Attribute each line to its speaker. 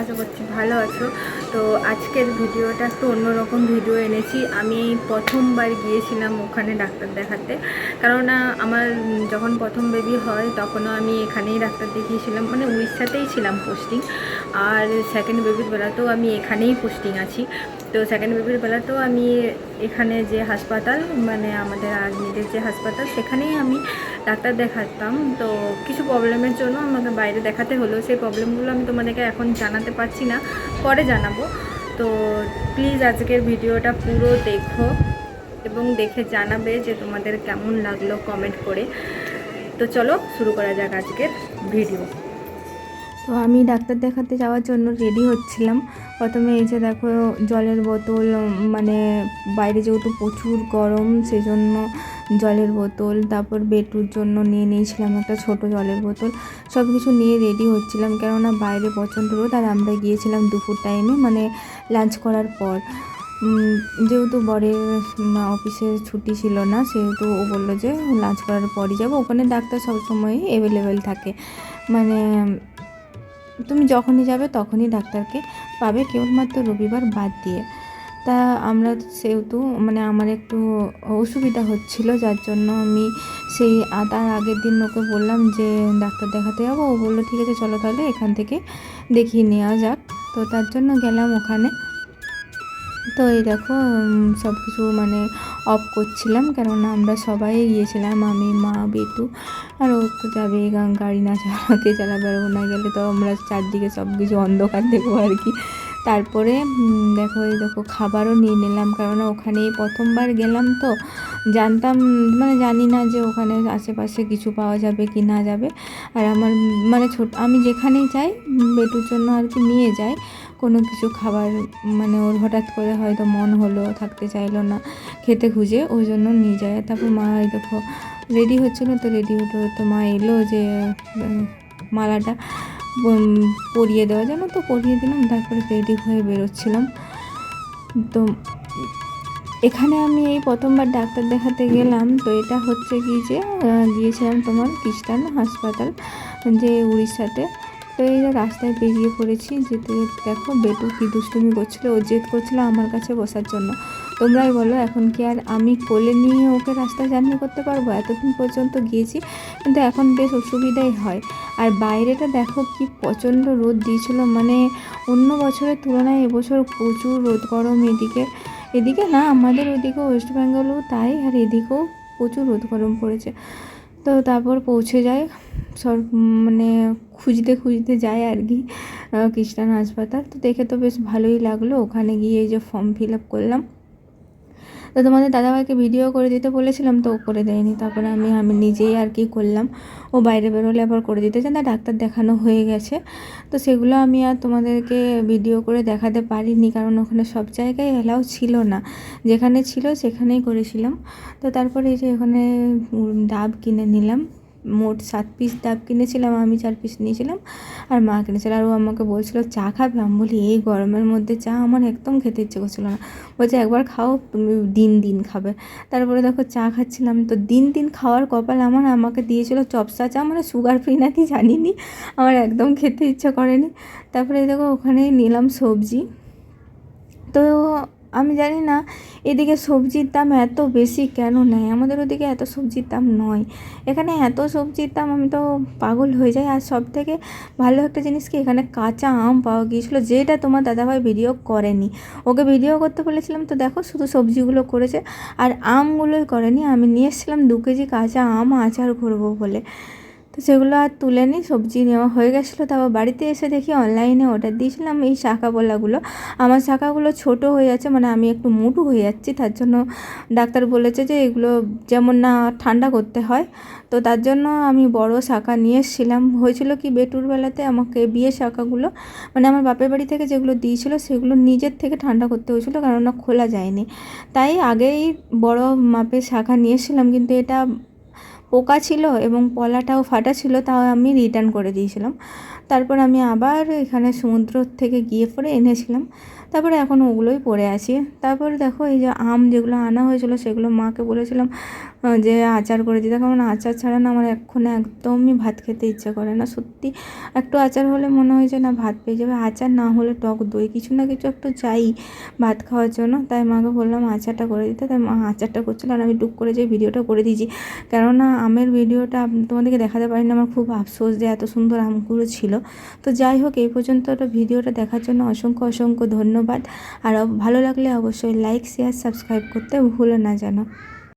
Speaker 1: আশা করছি ভালো আছো। তো আজকের ভিডিওটা একটু অন্যরকম ভিডিও এনেছি। আমি প্রথমবার গিয়েছিলাম ওখানে ডাক্তার দেখাতে। কারণ আমার যখন প্রথম বেবি হয়, তখনও আমি এখানেই ডাক্তার দেখিয়েছিলাম। মানে উড়িষ্যাতেই ছিলাম পোস্টিং আর সেকেন্ড বেবির বেলাতেও আমি এখানেই পোস্টিং আছি। তো সেকেন্ড বেবির বেলাতেও আমি এখানে যে হাসপাতাল মানে আমাদের আর্মিদের যে হাসপাতাল, সেখানেই আমি ডাক্তার দেখাতাম। তো কিছু প্রবলেমের জন্য আমাকে বাইরে দেখাতে হলো। সেই প্রবলেমগুলো আমি তোমাদেরকে এখন জানাতে পারছি না। পরে জানাব। তো প্লিজ আজকের ভিডিওটা পুরো দেখো এবং দেখে জানাবে যে তোমাদের কেমন লাগল কমেন্ট করে। তো চলো শুরু করা যাক আজকের ভিডিও তো আমি ডাক্তার দেখাতে যাওয়ার জন্য রেডি হচ্ছিলাম। প্রথমে এই যে দেখো, জলের বোতল মানে বাইরে যেহেতু প্রচুর গরম, সেজন্য জলের বোতল, তারপর বেটুর জন্য নিয়ে নিয়েছিলাম একটা ছোট জলের বোতল। সব কিছু নিয়ে রেডি হচ্ছিলাম, কেননা বাইরে প্রচণ্ড রোদ, আর আমরা গিয়েছিলাম দুপুর টাইমে মানে লাঞ্চ করার পর। যেহেতু বরের অফিসে ছুটি ছিল না, সেহেতু ও বলল যে লাঞ্চ করার পরই যাব। ওখানে ডাক্তার সবসময় অ্যাভেলেবেল থাকে। মানে তুমি যখনই যাবে, তখনই ডাক্তারকে পাবে। কেবলমাত্র রবিবার বাদ দিয়ে। তা আমরা সেহেতু মানে আমার একটু অসুবিধা হচ্ছিল, যার জন্য আমি সেই তার আগের দিন ওকে বললাম যে, ডাক্তার দেখাতে যাব। ও বলল, ঠিক আছে, চলো তাহলে এখান থেকে দেখিয়ে নেওয়া যাক। তো তার জন্য গেলাম ওখানে। তো এই দেখো সব কিছু মানে অফ করছিলাম, কেননা আমরা সবাই গিয়েছিলাম, আমি, মা বেতু আর ও তো যাবে গাড়ি না চালাকে চালাবে, আর ও না গেলে তো আমরা চারদিকে সব কিছু অন্ধকার দেখব আর কি। তারপরে দেখো, এই দেখো, খাবারও নিয়ে নিলাম, কেননা ওখানে প্রথমবার গেলাম তো জানতাম মানে জানি না যে ওখানে আশেপাশে কিছু পাওয়া যাবে কি না যাবে। আর আমার মানে ছোট, আমি যেখানেই যাই, বেটুর জন্য আর কি নিয়ে যাই। কোনো কিছু খাবার মানে ওর হঠাৎ করে হয়তো মন হলো, থাকতে চাইলো না, খেতে খুঁজে, ওই জন্য নিয়ে যায়। তারপর মা এই দেখো রেডি হচ্ছিল তো রেডি হতে হতে মা এলো যে মালাটা পরিয়ে দেওয়ার জন্য তো পরিয়ে দিলাম, তারপরে রেডি হয়ে বেরোচ্ছিলাম। তো এখানে আমি এই প্রথমবার ডাক্তার দেখাতে গেলাম, তো এটা হচ্ছে কি যে গিয়েছিলাম তোমার খ্রিস্টান হাসপাতাল, যে উড়িষ্যাতে। তো এই রাস্তায় বেরিয়ে পড়েছি, যেতে দেখো বেটু কি দুষ্টুমি করছিল, ও জেদ করছিল আমার কাছে বসার জন্য। তোমরাই বলো, এখন কি আর আমি কোলে নিয়ে ওকে রাস্তায় জার্নি করতে পারব? এতদিন পর্যন্ত গিয়েছি, কিন্তু এখন বেশ অসুবিধাই হয়। আর বাইরেটা দেখো কি প্রচণ্ড রোদ দিয়েছিল মানে অন্য বছরের তুলনায় এবছর প্রচুর রোদ, গরম এদিকে। এদিকে না, আমাদের ওদিকে ওয়েস্ট বেঙ্গলও তাই, আর এদিকেও প্রচুর রোদ গরম পড়েছে। তো তারপর পৌঁছে যায়, সর মানে খুঁজতে খুঁজতে যায় আর কি খ্রিস্টান হাসপাতাল। তো দেখে তো বেশ ভালোই লাগল, ওখানে গিয়ে যে ফর্ম ফিল আপ করলাম। তো তোমাদের দাদাভাইকে ভিডিও করে দিতে বলেছিলাম, তো ও করে দেয়নি। তারপরে আমি আমি নিজেই আর কি করলাম। ও বাইরে বেরোলে আবার করে দিতে চান তা ডাক্তার দেখানো হয়ে গেছে। তো সেগুলো আমি আর তোমাদেরকে ভিডিও করে দেখাতে পারিনি, কারণ ওখানে সব জায়গায় এলাও ছিল না। যেখানে ছিল সেখানেই করেছিলাম। তো তারপরে এই যে ওখানে ডাব কিনে নিলাম। মোট সাত পিস ডাব কিনেছিলাম, আমি চার পিস নিয়েছিলাম। আর মা কিনেছিল আর ও আমাকে বলছিল, চা খাবে? আমি বলি, এই গরমের মধ্যে চা আমার একদম খেতে ইচ্ছে করছিল না। বলছে, একবার খাও, তুমি দিন দিন খাবে। তারপরে দেখো চা খাচ্ছিলাম। তো দিন দিন খাওয়ার কপাল আমার, আমাকে দিয়েছিল চপসা চা মানে সুগার ফ্রি নাকি জানিনি, আমার একদম খেতে ইচ্ছে করেনি। তারপরে দেখো ওখানে নিলাম সবজি। তো আমি জানি না, এদিকে সবজির দাম এত বেশি কেন নেয়? আমাদের ওদিকে এত সবজির দাম নয়। এখানে এত সবজির দাম, আমি তো পাগল হয়ে যাই। আর সব থেকে ভালো একটা জিনিস কি, এখানে কাঁচা আম পাওয়া গিয়েছিল, যেটা তোমার দাদাভাই ভিডিও করেনি। ওকে ভিডিও করতে বলেছিলাম, তো দেখো, শুধু সবজিগুলো করেছে, আর আমগুলোই করেনি। আমি নিয়ে এসেছিলাম দু কেজি কাঁচা আম, আচার করব বলে। তো সেগুলো আর তুলে নিই, সবজি নেওয়া হয়ে গেছিল। তারপর বাড়িতে এসে দেখি অনলাইনে অর্ডার দিয়েছিলাম এই শাখা বলাগুলো আমার শাখাগুলো ছোট হয়ে যাচ্ছে মানে আমি একটু মোটু হয়ে যাচ্ছি। তার জন্য ডাক্তার বলেছে যে এগুলো যেমন না ঠান্ডা করতে হয়। তো তার জন্য আমি বড় শাখা নিয়ে এসেছিলাম। হয়েছিল কি বেটুর বেলাতে আমাকে বিয়ে শাখাগুলো মানে আমার বাপের বাড়ি থেকে যেগুলো দিয়েছিলো, সেগুলো নিজের থেকে ঠান্ডা করতে হয়েছিল, কারণ না খোলা যায়নি। তাই আগেই বড় মাপের শাখা নিয়ে এসেছিলাম, কিন্তু এটা পোকা ছিল এবং পলাটাও ফাটা ছিল, তাও আমি রিটার্ন করে দিয়েছিলাম। তারপর আমি আবার এখানে সমুদ্র থেকে গিয়ে পরে এনেছিলাম। তারপরে এখন ওগুলোই পরে আছি। তারপরে দেখো এই যে আম যেগুলো আনা হয়েছিল সেগুলো মাকে বলেছিলাম যে আচার করে দিতে। কারণ আচার ছাড়া না আমার এখন একদমই ভাত খেতে ইচ্ছা করে না। সত্যি একটু আচার হলে মনে হয় যে না ভাত পেয়ে যাবে। আচার না হলে টক দই কিছু না কিছু একটু চাই ভাত খাওয়ার জন্য। তাই মাকে বললাম আচারটা করে দিতে। তাই মা আচারটা করছিল আর আমি টুক করে যে ভিডিওটা করে দিয়েছি। কেননা আমের ভিডিওটা তোমাদেরকে দেখাতে পারিনি। আমার খুব আফসোস যে এত সুন্দর আমগুলো ছিল। তো যাই হোক, এই পর্যন্ত ভিডিওটা দেখার জন্য অসংখ্য অসংখ্য ধন্যবাদ। আর ভালো লাগলে অবশ্যই লাইক শেয়ার সাবস্ক্রাইব করতে ভুলো না যেন।